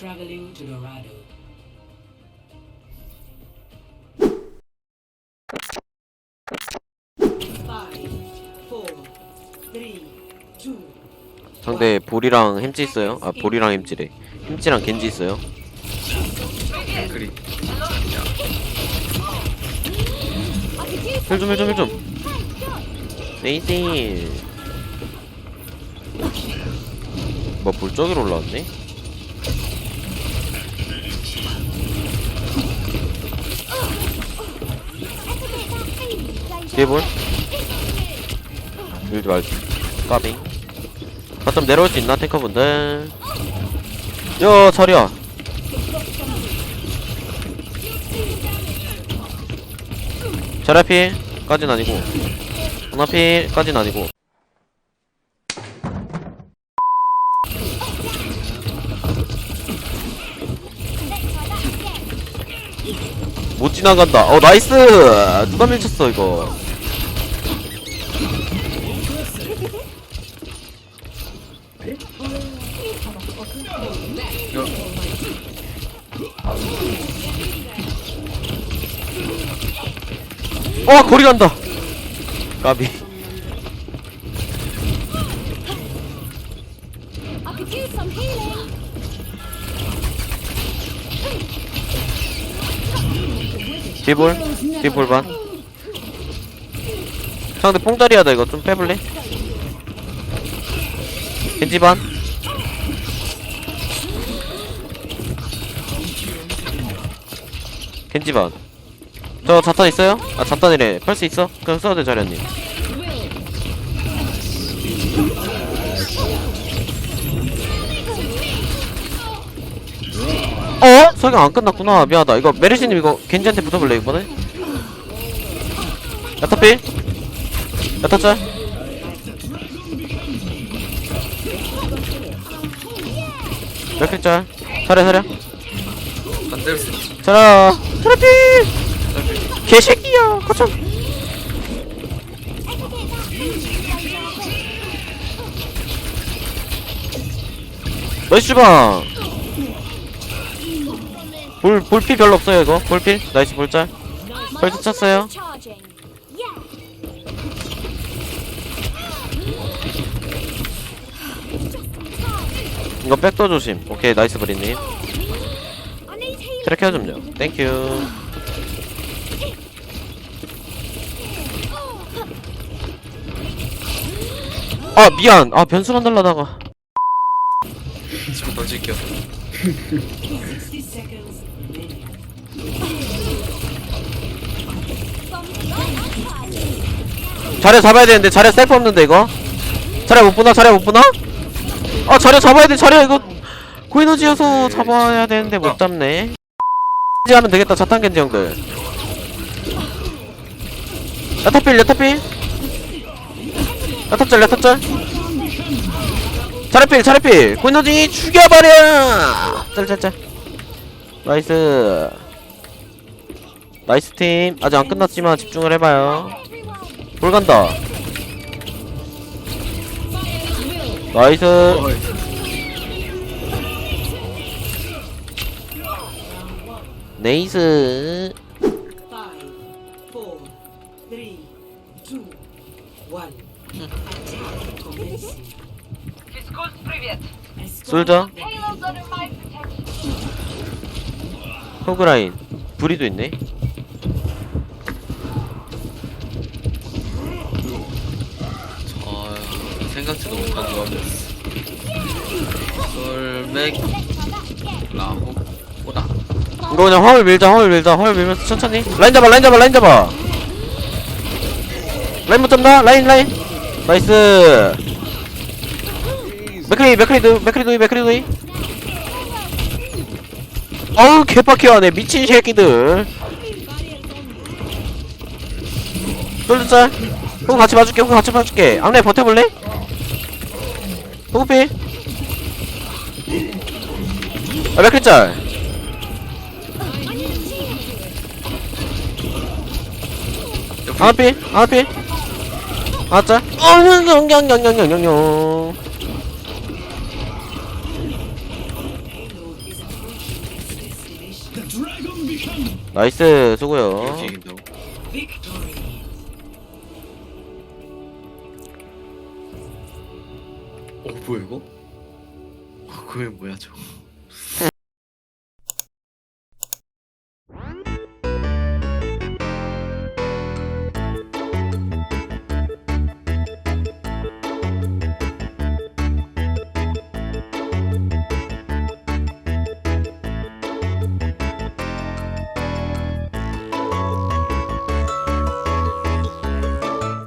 Traveling to Dorado. Five, four, three, two, 상대 볼이랑 햄찌 있어요? 아 볼이랑 햄찌래. 햄찌랑 겐지 있어요? 그리. 힐좀 힐좀 힐좀. 네이스 뭐 불적으로 올라왔네? 뒤에볼 밀지 말지 까빙 바텀 내려올 수 있나 탱커분들? 야 자리야 자리필까진 아니고. 하나필까진 아니고. 못 지나간다. 어 나이스! 누가 밀쳤어 이거 어 거리 간다 까비. 뒤볼 뒤볼 반 상대 뽕다리하다 이거 좀 빼볼래? 겐지 반 겐지 반저 자탄 있어요? 아 자탄이래 펄스 있어? 그럼 써도 돼 자리언니 어? 설경 안 끝났구나 미안하다 이거 메르시님 이거 겐지한테 붙어볼래 이번에? 야타필 야타짤 차례 차례. 안 때렸어 차례. 차례필 개새끼야. 거참 나이스 주방. 볼, 볼필 별로 없어요 이거. 볼필. 나이스 볼짤. 벌써 쳤어요 이거 백도 조심. 오케이 나이스 브리님. 트랙 해좀요 땡큐 아 미안. 아 변수 만들라다가. 지금 던질게요 60 seconds remaining. 자리 잡아야 되는데 자리 셀프 없는데 이거? 자리 못 보나? 자리 못 보나 아 자리 잡아야 돼 자리 이거 고에너지여서 잡아야 되는데 못 잡네. 겐지 하면 되겠다 자탄 겐지 형들. 야타필 야타필. 야타짤 야타짤. 자리필 자리필. 고에너지 죽여버려! 짤짤짤. 나이스. 나이스 팀. 아직 안 끝났지만 집중을 해봐요. 볼 간다 나이스. 네이스. 솔저. 호그라인. 브리도 있네. 생각지도 조합이었어 솔맥 라호 오다. 이거 그냥 화물 밀자 화물 밀자 화물 밀면서 천천히. 라인 잡아 라인 잡아 라인 잡아. 라인 못 잡나? 라인 라인. 나이스. 맥크리 맥크리 도 맥크리 도이 맥크리 도이. 아우 개빡해하네. 미친 새끼들. 쫄쫄 호구 같이 봐줄게 호구 같이 봐줄게. 악내 버텨볼래? 호구필 아 맥크리 짤 하나필 하나필 하나짤 어영영영영영영영 나이스 수고요. 이긴다고? 뭐야 이거? 어 그게 뭐야 저거